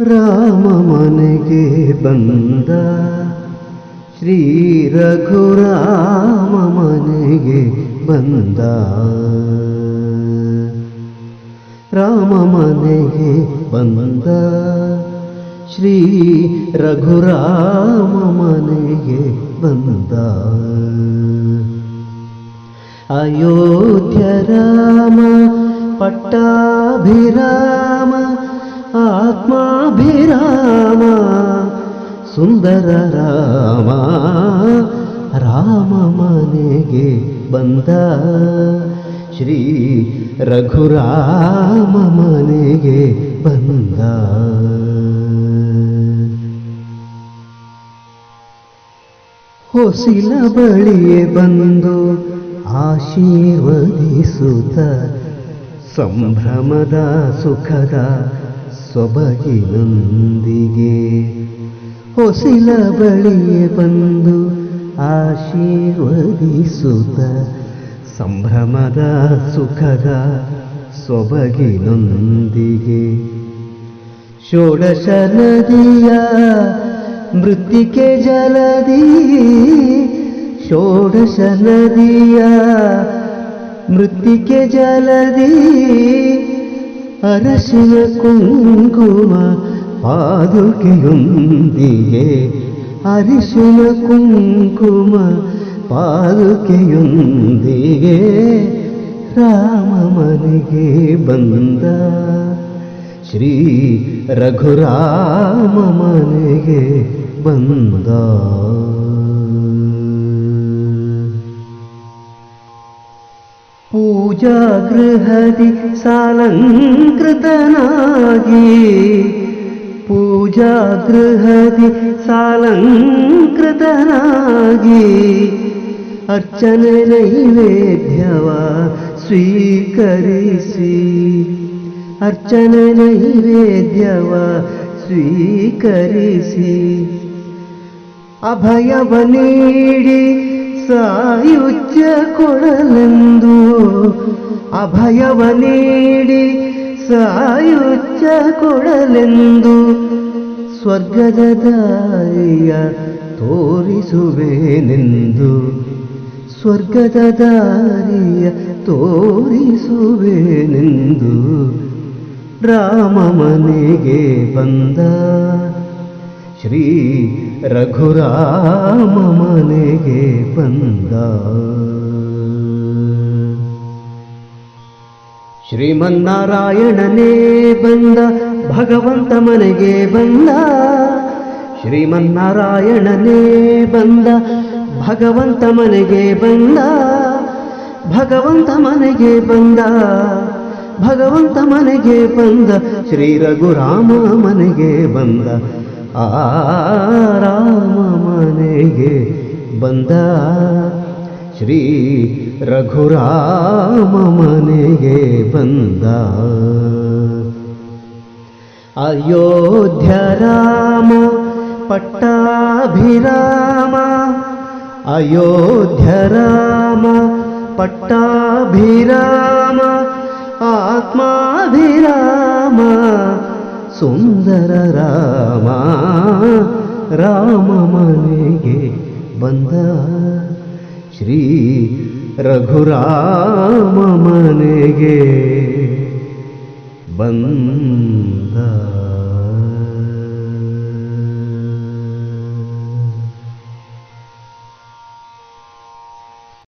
ರಾಮ ಮನೆಗೆ ಬಂದ. ಶ್ರೀ ರಘುರಾಮ ಮನೆಗೆ ಬಂದ. ರಾಮ ಮನೆಗೆ ಬಂದ. ಶ್ರೀ ರಘುರಾಮ ಮನೆಗೆ ಬಂದ. ಅಯೋಧ್ಯ ರಾಮ, ಪಟ್ಟಾಭಿರಾಮ ಆತ್ಮಾಭಿರಾಮ, ಸುಂದರ ರಾಮ ರಾಮ ಮನೆಗೆ ಬಂದ. ಶ್ರೀ ರಘುರಾಮ ಮನೆಗೆ ಬಂದ. ಹೊಸಿಲ ಬಳಿಯೇ ಬಂದು ಆಶೀರ್ವದಿಸುತ್ತ, ಸಂಭ್ರಮದ ಸುಖದ ಸೊಬಗಿನೊಂದಿಗೆ ಹೊಸಿಲ ಬಳಿಯೇ ಬಂದು ಆಶೀರ್ವದಿಸುತ್ತ ಸಂಭ್ರಮದ ಸುಖದ ಸೊಬಗಿನೊಂದಿಗೆ. ಷೋಡಶ ನದಿಯ ಮೃತ್ತಿಕೆ ಜಲದಿ, ಷೋಡಶ ನದಿಯ ಮೃತ್ತಿಕೆ ಜಲದಿ ಅರಶಿನ ಕುಂಕುಮ ಪಾದುಕೆಯೊಂದಿಗೆ ಅರಿಶಿನ ಕುಂಕುಮ ಪಾದುಕೆಯೊಂದಿಗೆ ರಾಮ ಮನೆಗೆ ಬಂದ ಶ್ರೀ ರಘುರಾಮ ಮನೆಗೆ ಬಂದ पूजा गृहति सालङ्कृतनागि। पूजा गृहति सालङ्कृतनागि। अर्चन नैवेद्यः स्वीकरिषी अर्चन नैवेद्य वा स्वीकरिषी अभयवनेडि ಸಾಯುಜ್ಯ ಕೊಡಲೆಂದು ಅಭಯವ ನೀಡಿ ಸಾಯುಚ್ಚ ಕೊಡಲೆಂದು ಸ್ವರ್ಗದ ದಾರಿಯ ತೋರಿಸುವೆನೆಂದು ಸ್ವರ್ಗದ ದಾರಿಯ ತೋರಿಸುವೆನೆಂದು ರಾಮ ಮನೆಗೆ ಬಂದ ಶ್ರೀ ರಘುರಾಮ ಮನೆಗೆ ಬಂದ. ಶ್ರೀಮನ್ನಾರಾಯಣನೇ ಬಂದ, ಭಗವಂತ ಮನೆಗೆ ಬಂದ. ಶ್ರೀಮನ್ನಾರಾಯಣನೇ ಬಂದ, ಭಗವಂತ ಮನೆಗೆ ಬಂದ. ಭಗವಂತ ಮನೆಗೆ ಬಂದ, ಭಗವಂತ ಮನೆಗೆ ಬಂದ, ಶ್ರೀ ರಘುರಾಮ ಮನೆಗೆ ಬಂದ. ಆ ರಾಮ ಮನೆಗೆ ಬಂದ. ಶ್ರೀ ರಘುರಾಮ ಮನೆಗೆ ಬಂದ. ಅಯೋಧ್ಯ ರಾಮ, ಪಟ್ಟಾಭಿರಾಮ, ಅಯೋಧ್ಯ ರಾಮ, ಪಟ್ಟಾಭಿರಾಮ, ಆತ್ಮಾಭಿರಾಮ ಸುಂದರ ರಾಮ ರಾಮ ಮನೆಗೆ ಬಂದ. ಶ್ರೀ ರಘುರಾಮ ಮನೆಗೆ ಬಂದ.